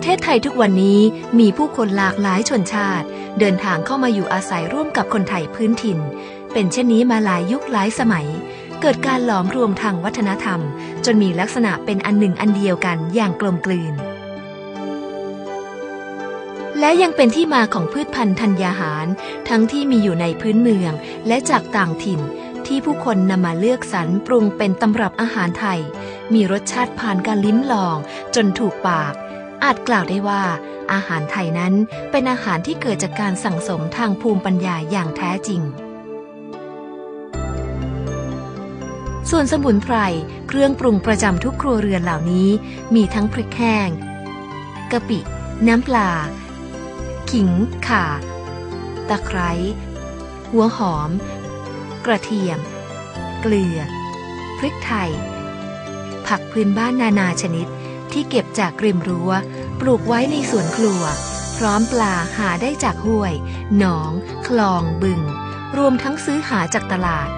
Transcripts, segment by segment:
ประเทศไทยทุกวันนี้มีผู้คนหลากหลายชนชาติ เดินทางเข้ามาอยู่อาศัยร่วมกับคนไทยพื้นถิ่น เป็นเช่นนี้มาหลายยุคหลายสมัย เกิดการหลอมรวมทางวัฒนธรรม จนมีลักษณะเป็นอันหนึ่งอันเดียวกันอย่างกลมกลืน และยังเป็นที่มาของพืชพันธุ์ธัญญาหาร ทั้งที่มีอยู่ในพื้นเมืองและจากต่างถิ่นที่ผู้คนนำมาเลือกสรรปรุงเป็นตำรับอาหารไทย มีรสชาติผ่านการลิ้มลอง จนถูกปาก อาจกล่าวได้ว่า อาหารไทยนั้นเป็นอาหารที่เกิดจากการสั่งสมทางภูมิปัญญาอย่างแท้จริง ส่วนสมุนไพรเครื่องปรุงประจำทุกครัวเรือนเหล่านี้ มีทั้งพริกแห้งกะปิ น้ำปลา ขิง ข่า ตะไคร้ หัวหอม กระเทียม เกลือ พริกไทย ผักพื้นบ้านนานาชนิด ที่เก็บจากริมรั้ว ปลูกไว้ในสวนครัว พร้อมปลาหาได้จากห้วย หนอง คลอง บึง รวมทั้งซื้อหาจากตลาด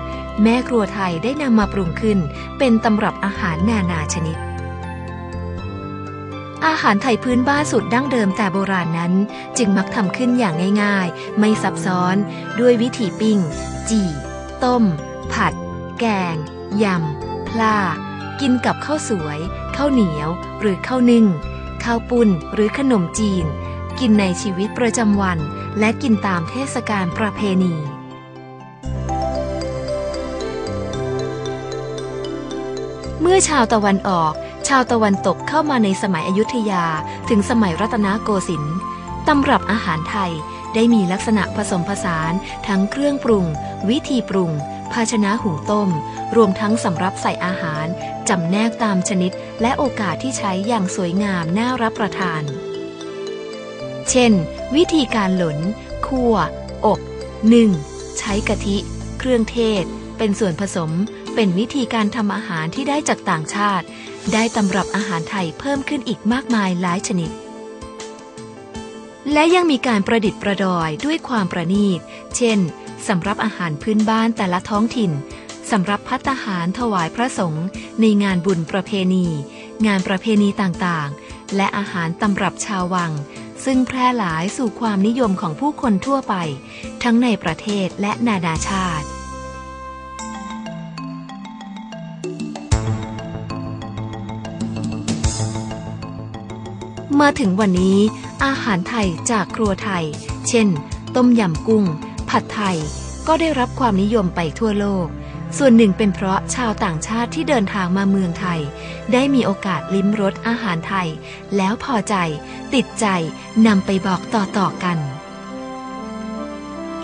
แม่ครัวไทยได้นำมาปรุงขึ้น เป็นตำรับอาหารนานาชนิดอาหารไทยพื้นบ้านสูตรดั้งเดิมแต่โบราณนั้น จึงมักทำขึ้นอย่างง่ายๆ ไม่ซับซ้อน ด้วยวิธีปิ้ง จี่ ต้ม ผัด แกง ยำ พลา กินกับข้าวสวย ข้าวเหนียว หรือข้าวนึ่ง ข้าวปุ้นหรือขนมจีน กินในชีวิตประจำวัน และกินตามเทศกาลประเพณีเมื่อชาวตะวันออก ชาวตะวันตกเข้ามาในสมัยอยุธยาถึงสมัยรัตนโกสินทร์ตำรับอาหารไทยได้มีลักษณะผสมผสานทั้งเครื่องปรุง วิธีปรุง ภาชนะหุงต้ม รวมทั้งสำรับใส่อาหารจำแนกตามชนิดและโอกาสที่ใช้อย่างสวยงามน่ารับประทาน เช่น วิธีการหลนคั่ว อบนึ่ง ใช้กะทิ เครื่องเทศ เป็นส่วนผสม เป็นวิธีการทำอาหารที่ได้จากต่างชาติ ได้ตำรับอาหารไทยเพิ่มขึ้นอีกมากมายหลายชนิด และยังมีการประดิษฐ์ประดอยด้วยความประณีต เช่นสำรับอาหารพื้นบ้านแต่ละท้องถิ่น สำหรับพัตตาหารถวายพระสงฆ์ในงานบุญประเพณี งานประเพณีต่างๆ และอาหารตำรับชาววัง ซึ่งแพร่หลายสู่ความนิยมของผู้คนทั่วไป ทั้งในประเทศและนานาชาติมาถึงวันนี้อาหารไทยจากครัวไทย เช่น ต้มยำกุ้ง ผัดไทย ก็ได้รับความนิยมไปทั่วโลก ส่วนหนึ่งเป็นเพราะชาวต่างชาติที่เดินทางมาเมืองไทย ได้มีโอกาสลิ้มรสอาหารไทย แล้วพอใจ ติดใจนำไปบอกต่อๆกัน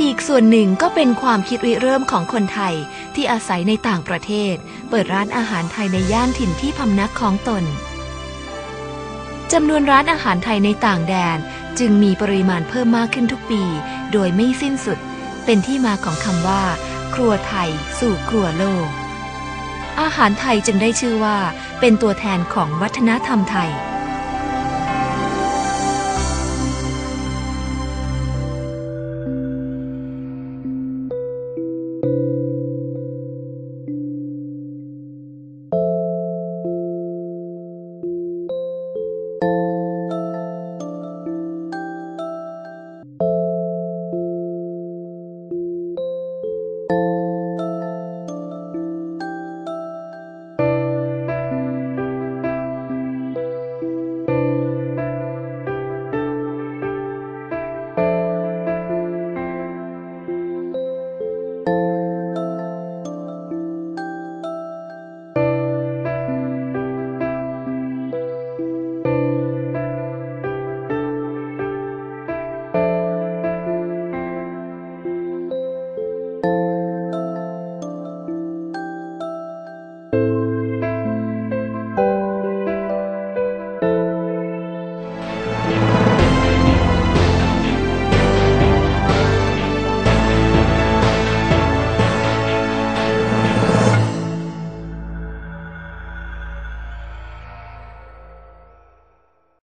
อีกส่วนหนึ่งก็เป็นความคิดริเริ่มของคนไทยที่อาศัยในต่างประเทศ เปิดร้านอาหารไทยในย่านถิ่นที่พำนักของตนจำนวนร้านอาหารไทยในต่างแดนจึงมีปริมาณเพิ่มมากขึ้นทุกปี โดยไม่สิ้นสุด เป็นที่มาของคำว่า ครัวไทยสู่ครัวโลก อาหารไทยจึงได้ชื่อว่าเป็นตัวแทนของวัฒนธรรมไทย